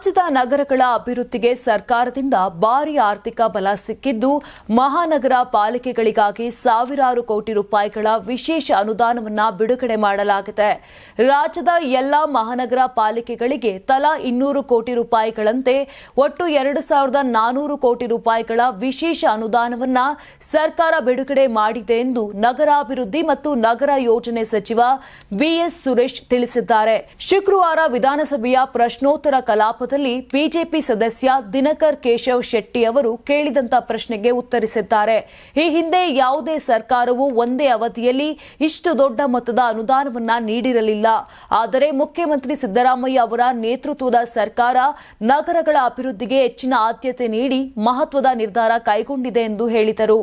ರಾಜ್ಯದ ನಗರಗಳ ಅಭಿವೃದ್ಧಿಗೆ ಸರ್ಕಾರದಿಂದ ಭಾರಿ ಆರ್ಥಿಕ ಬಲ ಸಿಕ್ಕಿದ್ದು, ಮಹಾನಗರ ಪಾಲಿಕೆಗಳಿಗಾಗಿ ಸಾವಿರಾರು ಕೋಟಿ ರೂಪಾಯಿಗಳ ವಿಶೇಷ ಅನುದಾನವನ್ನು ಬಿಡುಗಡೆ ಮಾಡಲಾಗಿದೆ. ರಾಜ್ಯದ ಎಲ್ಲಾ ಮಹಾನಗರ ಪಾಲಿಕೆಗಳಿಗೆ ತಲಾ ಇನ್ನೂರು ಕೋಟಿ ರೂಪಾಯಿಗಳಂತೆ ಒಟ್ಟು ಎರಡು ಸಾವಿರದ ನಾನೂರು ಕೋಟಿ ರೂಪಾಯಿಗಳ ವಿಶೇಷ ಅನುದಾನವನ್ನ ಸರ್ಕಾರ ಬಿಡುಗಡೆ ಮಾಡಿದೆ ಎಂದು ನಗರಾಭಿವೃದ್ಧಿ ಮತ್ತು ನಗರ ಯೋಜನೆ ಸಚಿವ ಬಿಎಸ್ ಸುರೇಶ್ ತಿಳಿಸಿದ್ದಾರೆ. ಶುಕ್ರವಾರ ವಿಧಾನಸಭೆಯ ಪ್ರಶ್ನೋತ್ತರ ಕಲಾಪದಲ್ಲಿ ಬಿಜೆಪಿ ಸದಸ್ಯ ದಿನಕರ್ ಕೇಶವ್ ಶೆಟ್ಟಿ ಅವರು ಕೇಳಿದಂತ ಪ್ರಶ್ನೆಗೆ ಉತ್ತರಿಸಿದ್ದಾರೆ. ಈ ಹಿಂದೆ ಯಾವುದೇ ಸರ್ಕಾರವು ಒಂದೇ ಅವಧಿಯಲ್ಲಿ ಇಷ್ಟು ದೊಡ್ಡ ಮೊತ್ತದ ಅನುದಾನವನ್ನ ನೀಡಿರಲಿಲ್ಲ. ಆದರೆ ಮುಖ್ಯಮಂತ್ರಿ ಸಿದ್ದರಾಮಯ್ಯ ಅವರ ನೇತೃತ್ವದ ಸರ್ಕಾರ ನಗರಗಳ ಅಭಿವೃದ್ಧಿಗೆ ಹೆಚ್ಚಿನ ಆದ್ಯತೆ ನೀಡಿ ಮಹತ್ವದ ನಿರ್ಧಾರ ಕೈಗೊಂಡಿದೆ ಎಂದು ಹೇಳಿದರು.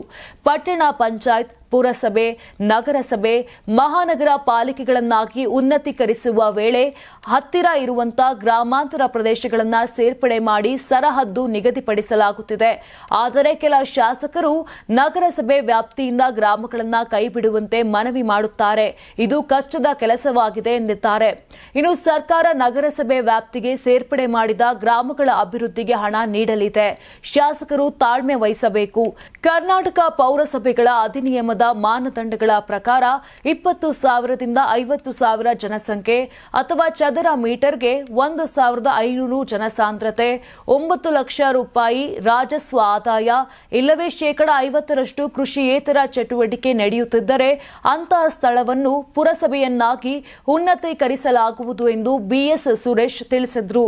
ಪಟ್ಟಣ ಪಂಚಾಯತ್ ಪುರಸಭೆ, ನಗರಸಭೆ, ಮಹಾನಗರ ಪಾಲಿಕೆಗಳನ್ನಾಗಿ ಉನ್ನತೀಕರಿಸುವ ವೇಳೆ ಹತ್ತಿರ ಇರುವಂತಹ ಗ್ರಾಮಾಂತರ ಪ್ರದೇಶಗಳನ್ನು ಸೇರ್ಪಡೆ ಮಾಡಿ ಸರಹದ್ದು ನಿಗದಿಪಡಿಸಲಾಗುತ್ತಿದೆ. ಆದರೆ ಕೆಲ ಶಾಸಕರು ನಗರಸಭೆ ವ್ಯಾಪ್ತಿಯಿಂದ ಗ್ರಾಮಗಳನ್ನು ಕೈಬಿಡುವಂತೆ ಮನವಿ ಮಾಡುತ್ತಾರೆ. ಇದು ಕಷ್ಟದ ಕೆಲಸವಾಗಿದೆ ಎಂದಿದ್ದಾರೆ. ಇನ್ನು ಸರ್ಕಾರ ನಗರಸಭೆ ವ್ಯಾಪ್ತಿಗೆ ಸೇರ್ಪಡೆ ಮಾಡಿದ ಗ್ರಾಮಗಳ ಅಭಿವೃದ್ಧಿಗೆ ಹಣ ನೀಡಲಿದೆ. ಶಾಸಕರು ತಾಳ್ಮೆ ವಹಿಸಬೇಕು. ಕರ್ನಾಟಕ ಪೌರಸಭೆಗಳ ಅಧಿನಿಯಮದ ಮಾನದಂಡಗಳ ಪ್ರಕಾರ ಇಪ್ಪತ್ತು ಸಾವಿರದಿಂದ ಐವತ್ತು ಸಾವಿರ ಜನಸಂಖ್ಯೆ ಅಥವಾ ಚದರ ಮೀಟರ್ಗೆ ಒಂದು ಸಾವಿರದ ಐನೂರು ಜನಸಾಂದ್ರತೆ, ಒಂಬತ್ತು ಲಕ್ಷ ರೂಪಾಯಿ ರಾಜಸ್ವ ಆದಾಯ, ಇಲ್ಲವೇ ಶೇಕಡ ಐವತ್ತರಷ್ಟು ಕೃಷಿಯೇತರ ಚಟುವಟಿಕೆ ನಡೆಯುತ್ತಿದ್ದರೆ ಅಂತಹ ಸ್ಥಳವನ್ನು ಪುರಸಭೆಯನ್ನಾಗಿ ಉನ್ನತೀಕರಿಸಲಾಗುವುದು ಎಂದು ಬಿಎಸ್ ಸುರೇಶ್ ತಿಳಿಸಿದರು.